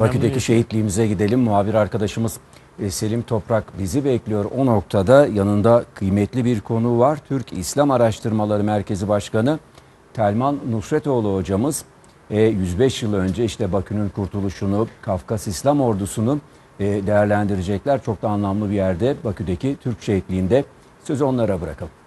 Bakü'deki şehitliğimize gidelim. Muhabir arkadaşımız e, Selim Toprak bizi bekliyor. O noktada yanında kıymetli bir konu var. Türk İslam Araştırmaları Merkezi Başkanı Telman Nusretoğlu hocamız e, 105 yıl önce işte Bakü'nün kurtuluşunu, Kafkas İslam Ordusu'nu e, değerlendirecekler. Çok da anlamlı bir yerde Bakü'deki Türk şehitliğinde. Sözü onlara bırakalım.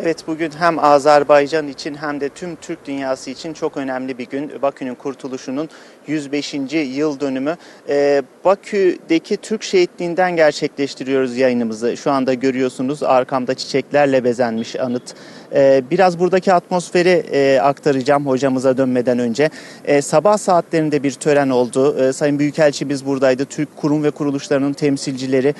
Evet bugün hem Azerbaycan için hem de tüm Türk dünyası için çok önemli bir gün. Bakü'nün kurtuluşunun 105. yıl dönümü. Ee, Bakü'deki Türk şehitliğinden gerçekleştiriyoruz yayınımızı. Şu anda görüyorsunuz arkamda çiçeklerle bezenmiş anıt. Ee, biraz buradaki atmosferi e, aktaracağım hocamıza dönmeden önce. Ee, sabah saatlerinde bir tören oldu. Ee, Sayın Büyükelçimiz buradaydı. Türk kurum ve kuruluşlarının temsilcileri.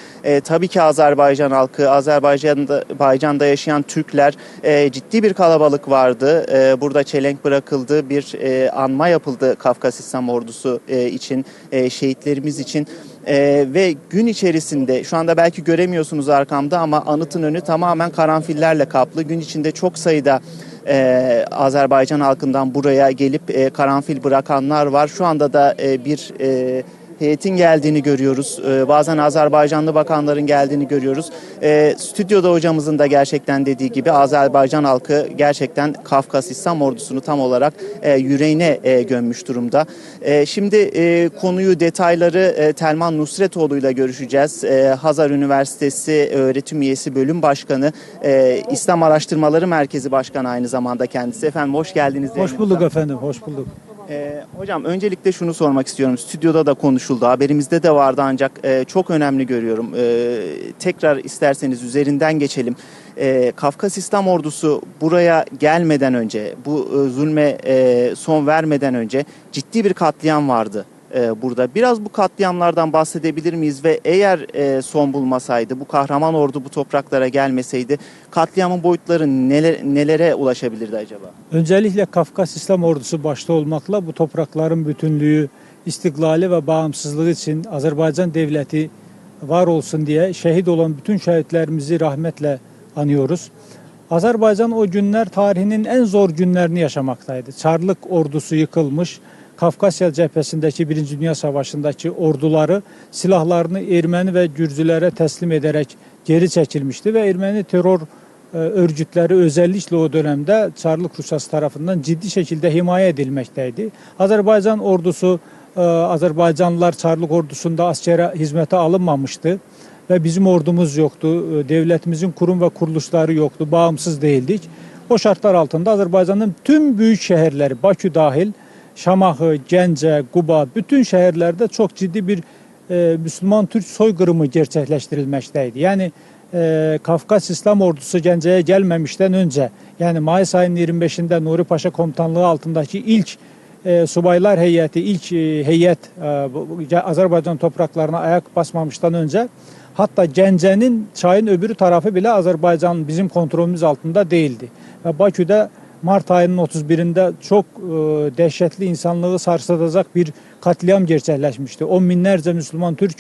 Tabii ki Azerbaycan halkı, Azerbaycan'da, Azerbaycan'da yaşayan Türkler e, ciddi bir kalabalık vardı. E, burada çelenk bırakıldı, bir e, anma yapıldı Kafkas İslam Ordusu e, için, e, şehitlerimiz için. E, ve gün içerisinde şu anda belki göremiyorsunuz arkamda ama anıtın önü tamamen karanfillerle kaplı. Gün içinde çok sayıda e, Azerbaycan halkından buraya gelip e, karanfil bırakanlar var. Şu anda da e, bir e, heyetin geldiğini görüyoruz. Ee, bazen Azerbaycanlı bakanların geldiğini görüyoruz. Ee, stüdyoda hocamızın da gerçekten dediği gibi Azerbaycan halkı gerçekten Kafkas İslam ordusunu tam olarak e, yüreğine e, gömmüş durumda. E, şimdi e, konuyu, detayları e, Telman Nusretoğlu ile görüşeceğiz. E, Hazar Üniversitesi öğretim üyesi bölüm başkanı, e, İslam Araştırmaları Merkezi Başkanı aynı zamanda kendisi. Efendim hoş geldiniz. Hoş bulduk efendim, hoş bulduk. Ee, hocam öncelikle şunu sormak istiyorum. Stüdyoda da konuşuldu, haberimizde de vardı ancak e, çok önemli görüyorum. Ee, tekrar isterseniz üzerinden geçelim. Ee, Kafkas İslam Ordusu buraya gelmeden önce, bu e, zulme e, son vermeden önce ciddi bir katliam vardı e, burada. Biraz bu katliamlardan bahsedebilir miyiz ve eğer e, son bulmasaydı, bu kahraman ordu bu topraklara gelmeseydi katliamın boyutları neler, nelere ulaşabilirdi acaba? Öncelikle Kafkas İslam Ordusu başta olmakla bu toprakların bütünlüğü, istiklali ve bağımsızlığı için Azerbaycan devleti var olsun diye şehit olan bütün şehitlerimizi rahmetle anıyoruz. Azerbaycan o günler tarihinin en zor günlerini yaşamaktaydı. Çarlık ordusu yıkılmış, Kafkasya cephesindeki Birinci Dünya Savaşı'ndaki orduları silahlarını Ermeni ve Gürcülere teslim ederek geri çekilmişti ve Ermeni terör e, örgütleri özellikle o dönemde Çarlık Rusası tarafından ciddi şekilde himaye edilmekteydi. Azerbaycan ordusu, e, Azerbaycanlılar Çarlık ordusunda askere hizmete alınmamıştı ve bizim ordumuz yoktu, e, devletimizin kurum ve kuruluşları yoktu, bağımsız değildik. O şartlar altında Azerbaycan'ın tüm büyük şehirleri, Bakü dahil, Şamaxı, Gəncə, Quba, bütün şehirlerde çok ciddi bir e, Müslüman Türk soykırımı gerçekleştirilmekteydi. Yani e, Kafkas İslam Ordusu Gəncəyə gelmemişten önce, yani Mayıs ayının 25'inde Nuri Paşa komutanlığı altındaki ilk e, subaylar heyeti, ilk e, heyet e, Azerbaycan topraklarına ayak basmamıştan önce hatta Gəncənin çayın öbürü tarafı bile Azerbaycan bizim kontrolümüz altında değildi. Ve Bakü'de Mart ayının 31'inde çok e, dehşetli insanlığı sarsılacak bir katliam gerçekleşmişti. On binlerce Müslüman Türk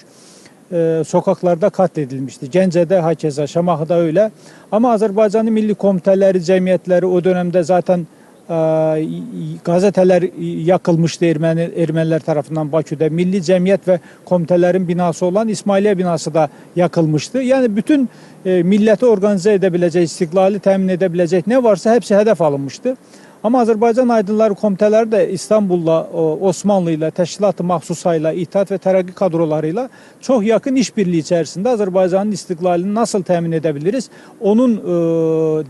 e, sokaklarda katledilmişti. Gəncədə hakeza, Şamaxıda öyle. Ama Azerbaycan'ın milli komiteleri, cemiyetleri o dönemde zaten gazeteler yakılmıştı Ermeni, Ermeniler tarafından Bakü'de. Milli cemiyet ve komitelerin binası olan İsmailiye binası da yakılmıştı. Yani bütün e, milleti organize edebilecek, istiklali temin edebilecek ne varsa hepsi hedef alınmıştı. Ama Azerbaycan Aydınları Komiteleri de İstanbul'la, o, Osmanlı'yla, Təşkilat-ı Mahsusayla, İttihat ve Tərəqqi kadrolarıyla çok yakın işbirliği içerisinde Azerbaycan'ın istiklalini nasıl temin edebiliriz? Onun e,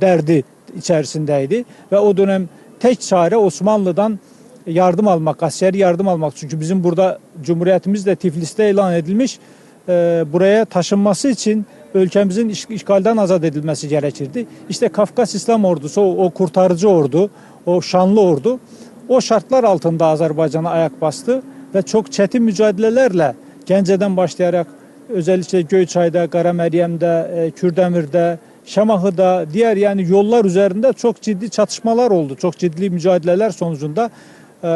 derdi içerisindeydi ve o dönem tek çare Osmanlı'dan yardım almak, askeri yardım almak. Çünkü bizim burada Cumhuriyetimiz de Tiflis'te ilan edilmiş. E, buraya taşınması için ülkemizin iş- işgalden azat edilmesi gerekirdi. İşte Kafkas İslam Ordusu, o, o kurtarıcı ordu, o şanlı ordu o şartlar altında Azerbaycan'a ayak bastı ve çok çetin mücadelelerle Gəncədən başlayarak özellikle Göyçay'da, Qaraməryəmdə, e, Kürdemir'de, Şamaxı'da, diğer yani yollar üzerinde çok ciddi çatışmalar oldu. Çok ciddi mücadeleler sonucunda e,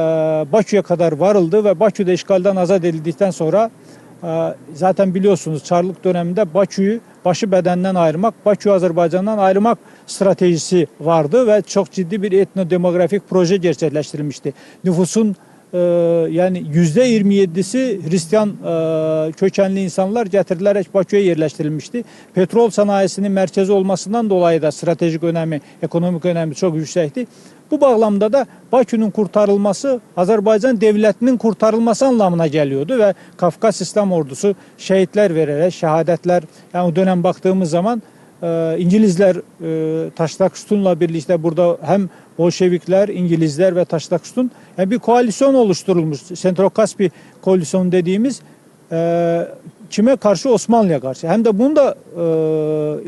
Bakü'ye kadar varıldı ve Bakü'de işgalden azat edildikten sonra Ee, Zaten biliyorsunuz Çarlık döneminde Bakü'yü başı bedenden ayırmak, Bakü Azerbaycan'dan ayırmak stratejisi vardı ve çok ciddi bir etnodemografik proje gerçekleştirilmişti. Nüfusun e, yani yüzde 27'si Hristiyan e, kökenli insanlar getirilerek Bakü'ye yerleştirilmişti. Petrol sanayisinin merkezi olmasından dolayı da stratejik önemi, ekonomik önemi çok yüksekti. Bu bağlamda da Bakü'nün kurtarılması Azerbaycan devletinin kurtarılması anlamına geliyordu ve Kafkas İslam Ordusu şehitler vererek şehadetler yani o dönem baktığımız zaman e, İngilizler e, birlikte burada hem Bolşevikler, İngilizler ve Taştaküstün yani bir koalisyon oluşturulmuş. Sentrokaspi koalisyonu dediğimiz e, kime karşı Osmanlı'ya karşı. Hem de bunu da e,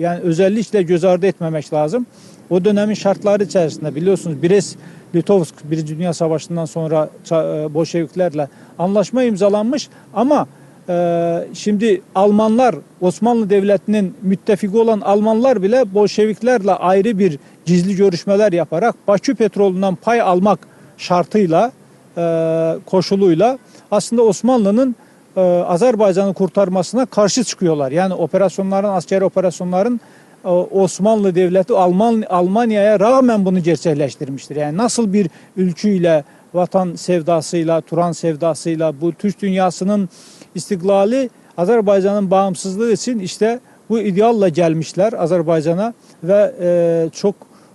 yani özellikle göz ardı etmemek lazım. O dönemin şartları içerisinde biliyorsunuz Brest Litovsk Birinci Dünya Savaşı'ndan sonra e, Bolşeviklerle anlaşma imzalanmış ama e, şimdi Almanlar Osmanlı Devleti'nin müttefiki olan Almanlar bile Bolşeviklerle ayrı bir gizli görüşmeler yaparak Bakü petrolünden pay almak şartıyla e, koşuluyla aslında Osmanlı'nın e, Azerbaycan'ı kurtarmasına karşı çıkıyorlar. Yani operasyonların, askeri operasyonların e, Osmanlı Devleti Alman Almanya'ya rağmen bunu gerçekleştirmiştir. Yani nasıl bir ülküyle, vatan sevdasıyla, Turan sevdasıyla bu Türk dünyasının istiklali Azerbaycan'ın bağımsızlığı için işte bu idealla gelmişler Azerbaycan'a ve e, çok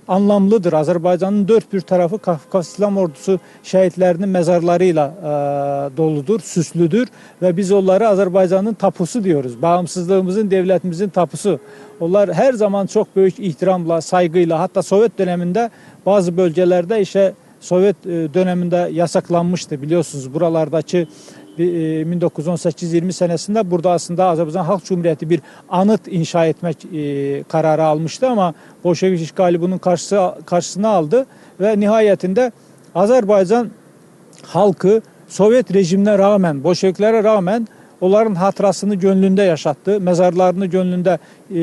anlamlıdır. Azerbaycan'ın dört bir tarafı Kafkas İslam Ordusu şehitlerinin mezarlarıyla e, doludur, süslüdür ve biz onları Azerbaycan'ın tapusu diyoruz. Bağımsızlığımızın, devletimizin tapusu. Onlar her zaman çok büyük ihtiramla, saygıyla hatta Sovyet döneminde bazı bölgelerde işte Sovyet e, döneminde yasaklanmıştı biliyorsunuz buralardaki 1918-20 senesinde burada aslında Azerbaycan Halk Cumhuriyeti bir anıt inşa etmek e, kararı almıştı ama Bolşevik işgali bunun karşısı, karşısına aldı ve nihayetinde Azerbaycan halkı Sovyet rejimine rağmen, Bolşeviklere rağmen onların hatırasını gönlünde yaşattı, mezarlarını gönlünde e,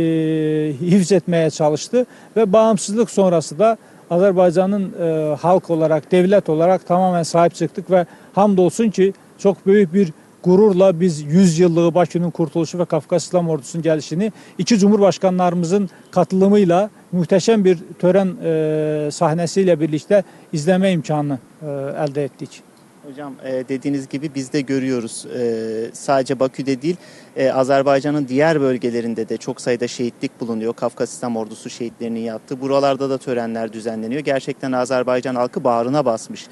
hifz etmeye çalıştı ve bağımsızlık sonrası da Azerbaycan'ın e, halk olarak, devlet olarak tamamen sahip çıktık ve hamdolsun ki çok büyük bir gururla biz 100 yıllığı Bakü'nün kurtuluşu ve Kafkas İslam Ordusu'nun gelişini iki cumhurbaşkanlarımızın katılımıyla muhteşem bir tören e, sahnesiyle birlikte izleme imkanı e, elde ettik. Hocam e, dediğiniz gibi biz de görüyoruz. E, sadece Bakü'de değil, e, Azerbaycan'ın diğer bölgelerinde de çok sayıda şehitlik bulunuyor. Kafkas İslam Ordusu şehitlerinin yattığı. Buralarda da törenler düzenleniyor. Gerçekten Azerbaycan halkı bağrına basmış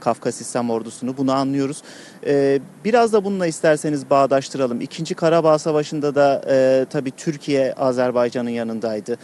Kafkas İslam Ordusu'nu. Bunu anlıyoruz. Biraz da bununla isterseniz bağdaştıralım. İkinci Karabağ Savaşı'nda da tabii Türkiye Azerbaycan'ın yanındaydı.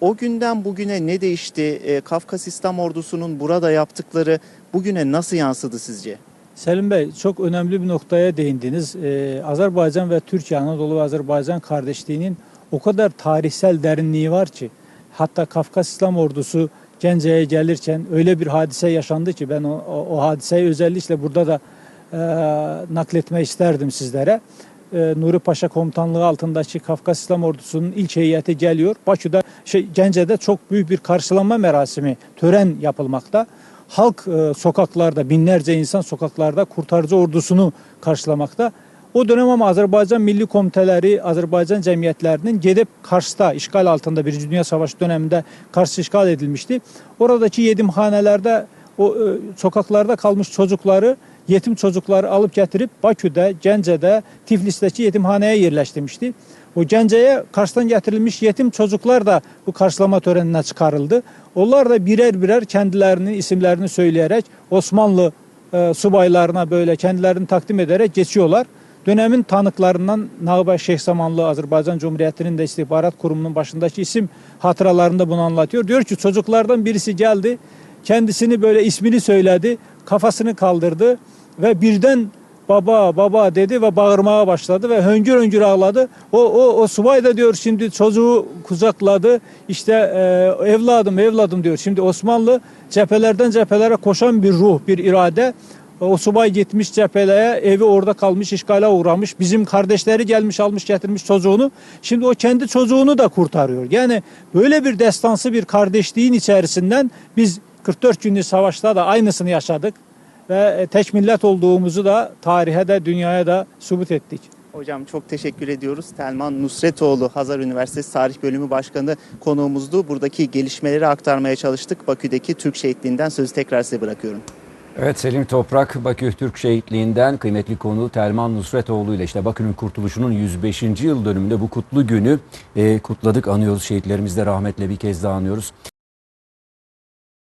O günden bugüne ne değişti? E, Kafkas İslam Ordusu'nun burada yaptıkları bugüne nasıl yansıdı sizce? Selim Bey çok önemli bir noktaya değindiniz. Ee, Azerbaycan ve Türkiye Anadolu ve Azerbaycan kardeşliğinin o kadar tarihsel derinliği var ki hatta Kafkas İslam Ordusu Gence'ye gelirken öyle bir hadise yaşandı ki ben o, o, o hadiseyi özellikle burada da e, nakletme isterdim sizlere. E, Nuri Paşa komutanlığı altındaki Kafkas İslam Ordusu'nun ilk heyeti geliyor. Bakü'de şey, Gence'de çok büyük bir karşılama merasimi, tören yapılmakta halk e, sokaklarda binlerce insan sokaklarda kurtarıcı ordusunu karşılamakta. O dönem ama Azerbaycan milli komiteleri, Azerbaycan cemiyetlerinin gedip Kars'ta işgal altında Birinci Dünya Savaşı döneminde Kars işgal edilmişti. Oradaki yetimhanelerde o e, sokaklarda kalmış çocukları yetim çocukları alıp getirip Bakü'de, Gence'de, Tiflis'teki yetimhaneye yerleştirmişti. O Gence'ye Kars'tan getirilmiş yetim çocuklar da bu karşılama törenine çıkarıldı. Onlar da birer birer kendilerini, isimlerini söyleyerek Osmanlı e, subaylarına böyle kendilerini takdim ederek geçiyorlar. Dönemin tanıklarından Nağba Şeyh Samanlı Azerbaycan Cumhuriyeti'nin de istihbarat kurumunun başındaki isim hatıralarında bunu anlatıyor. Diyor ki çocuklardan birisi geldi, kendisini böyle ismini söyledi, kafasını kaldırdı ve birden baba baba dedi ve bağırmaya başladı ve höngür höngür ağladı. O, o, o subay da diyor şimdi çocuğu kucakladı işte e, evladım evladım diyor. Şimdi Osmanlı cephelerden cephelere koşan bir ruh bir irade. O subay gitmiş cepheleye evi orada kalmış işgale uğramış. Bizim kardeşleri gelmiş almış getirmiş çocuğunu. Şimdi o kendi çocuğunu da kurtarıyor. Yani böyle bir destansı bir kardeşliğin içerisinden biz 44 günlük savaşta da aynısını yaşadık. ve e, tek millet olduğumuzu da tarihe de dünyaya da subut ettik. Hocam çok teşekkür ediyoruz. Telman Nusretoğlu Hazar Üniversitesi Tarih Bölümü Başkanı konuğumuzdu. Buradaki gelişmeleri aktarmaya çalıştık. Bakü'deki Türk şehitliğinden sözü tekrar size bırakıyorum. Evet Selim Toprak Bakü Türk Şehitliği'nden kıymetli konu Telman Nusretoğlu ile işte Bakü'nün kurtuluşunun 105. yıl dönümünde bu kutlu günü e, kutladık, anıyoruz. Şehitlerimizi de rahmetle bir kez daha anıyoruz.